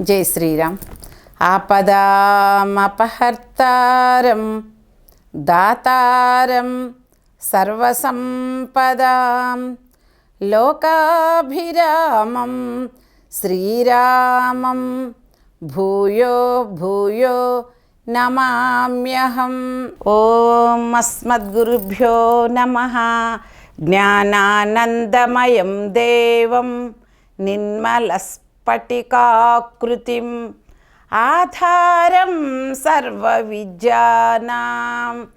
జై శ్రీరామ్. ఆపదామపహర్తారం దాతారం సర్వసంపదాం. లోకాభిరామం శ్రీరామం భూయో భూయో నమామ్యహం. ఓం అస్మద్గురుభ్యో నమ. జ్ఞానానందమయం దేవం. నిర్మలస్ఫటికాకృతిం ఆధారం సర్వవిద్యానాం.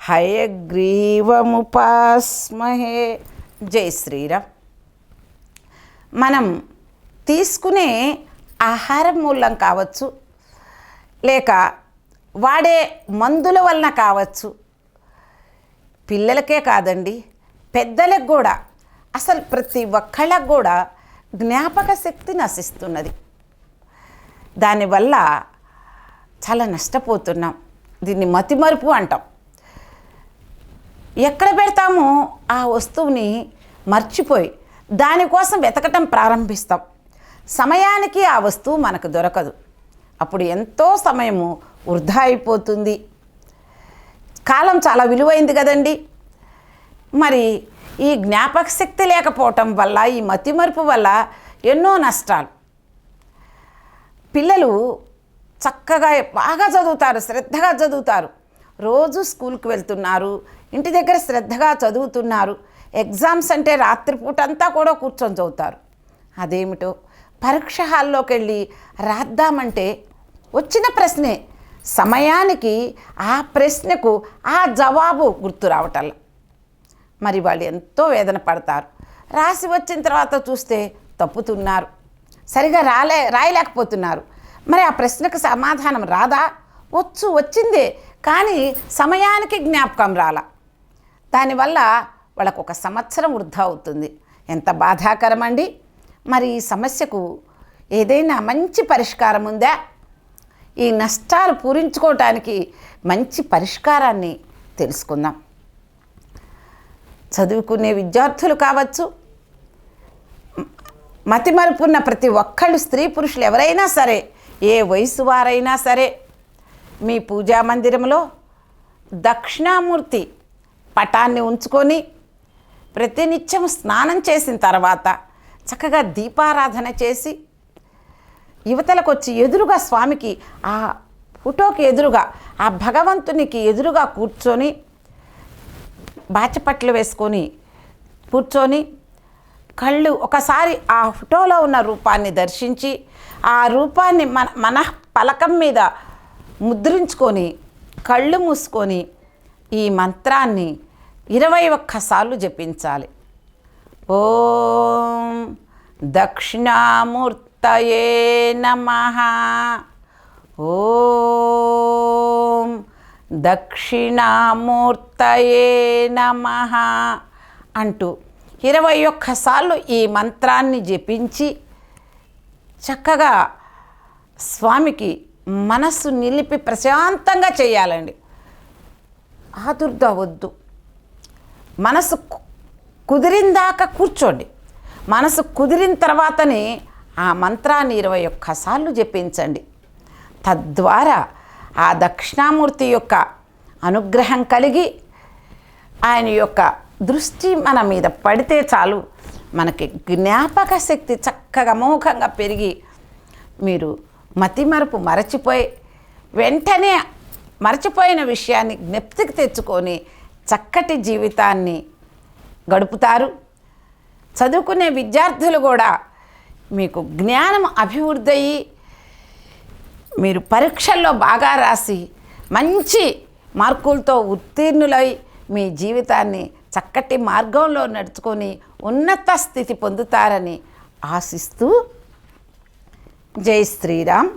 హయగ్రీవముపాస్మహే. జై శ్రీరామ్. మనం తీసుకునే ఆహారం మూలం కావచ్చు లేక వాడే మందుల వలన కావచ్చు పిల్లలకే కాదండి పెద్దలకు కూడా అసలు ప్రతి ఒక్కళ్ళకు కూడా జ్ఞాపక శక్తి నశిస్తున్నది. దానివల్ల చాలా నష్టపోతున్నాం. దీన్ని మతిమరుపు అంటాం. ఎక్కడ పెడతామో ఆ వస్తువుని మర్చిపోయి దానికోసం వెతకటం ప్రారంభిస్తాం. సమయానికి ఆ వస్తువు మనకు దొరకదు. అప్పుడు ఎంతో సమయము వృధా అయిపోతుంది. కాలం చాలా విలువైంది కదండి. మరి ఈ జ్ఞాపక శక్తి లేకపోవటం వల్ల ఈ మతిమరుపు వల్ల ఎన్నో నష్టాలు. పిల్లలు చక్కగా బాగా చదువుతారు శ్రద్ధగా చదువుతారు. రోజు స్కూల్కి వెళ్తున్నారు ఇంటి దగ్గర శ్రద్ధగా చదువుతున్నారు. ఎగ్జామ్స్ అంటే రాత్రిపూట అంతా కూడా కూర్చొని చదువుతారు. అదేమిటో? పరీక్ష హాల్లోకి వెళ్ళి రాద్దామంటే వచ్చిన ప్రశ్నే. సమయానికి ఆ ప్రశ్నకు ఆ జవాబు గుర్తు రావటల్లా మరి వాళ్ళు ఎంతో వేదన పడతారు. రాసి వచ్చిన తర్వాత చూస్తే తప్పుతున్నారు. సరిగా రాలే రాయలేకపోతున్నారు. మరి ఆ ప్రశ్నకు సమాధానం రాదా? వచ్చు వచ్చిందే. కానీ సమయానికి జ్ఞాపకం రాలా. దానివల్ల వాళ్ళకు ఒక సంవత్సరం వృధా అవుతుంది. ఎంత బాధాకరం అండి మరి ఈ సమస్యకు ఏదైనా మంచి పరిష్కారం ఉందా? ఈ నష్టాలు పూరించుకోవటానికి మంచి పరిష్కారాన్ని తెలుసుకుందాం. చదువుకునే విద్యార్థులు కావచ్చు. మతిమరుపున్న ప్రతి ఒక్కళ్ళు స్త్రీ పురుషులు ఎవరైనా సరే ఏ వయసు వారైనా సరే మీ పూజా మందిరంలో దక్షిణామూర్తి పటాన్ని ఉంచుకొని ప్రతినిత్యం స్నానం చేసిన తర్వాత చక్కగా దీపారాధన చేసి యువతలకు వచ్చి ఎదురుగా స్వామికి ఆ ఫోటోకి ఎదురుగా ఆ భగవంతునికి ఎదురుగా కూర్చొని బాచపట్లు వేసుకొని కూర్చొని కళ్ళు ఒకసారి ఆ ఫోటోలో ఉన్న రూపాన్ని దర్శించి ఆ రూపాన్ని మన మన పలకం మీద ముద్రించుకొని కళ్ళు మూసుకొని ఈ మంత్రాన్ని ఇరవై ఒక్కసార్లు జపించాలి. ఓం దక్షిణామూర్తయే నమ. ఓం దక్షిణామూర్తయే నమ అంటూ ఇరవై ఒక్కసార్లు ఈ మంత్రాన్ని జపించి చక్కగా స్వామికి మనస్సు నిలిపి ప్రశాంతంగా చేయాలండి. ఆదుర్ద వద్దు. మనసు కు- కుదిరిందాక కూర్చోండి. మనసు కుదిరిన తర్వాతనే ఆ మంత్రాన్ని ఇరవై ఒక్కసార్లు జపించండి. తద్వారా ఆ దక్షిణామూర్తి యొక్క అనుగ్రహం కలిగి ఆయన యొక్క దృష్టి మన మీద పడితే చాలు మనకి జ్ఞాపక శక్తి చక్కగా మోఖంగా పెరిగి మీరు మతిమరపు మరచిపోయి వెంటనే మరచిపోయిన విషయాన్ని జ్ఞప్తికి తెచ్చుకొని చక్కటి జీవితాన్ని గడుపుతారు. చదువుకునే విద్యార్థులు కూడా మీకు జ్ఞానం అభివృద్ధి అయ్యి మీరు పరీక్షల్లో బాగా రాసి మంచి మార్కులతో ఉత్తీర్ణులై మీ జీవితాన్ని చక్కటి మార్గంలో నడుచుకొని ఉన్నత స్థితి పొందుతారని ఆశిస్తూ జై శ్రీరామ్.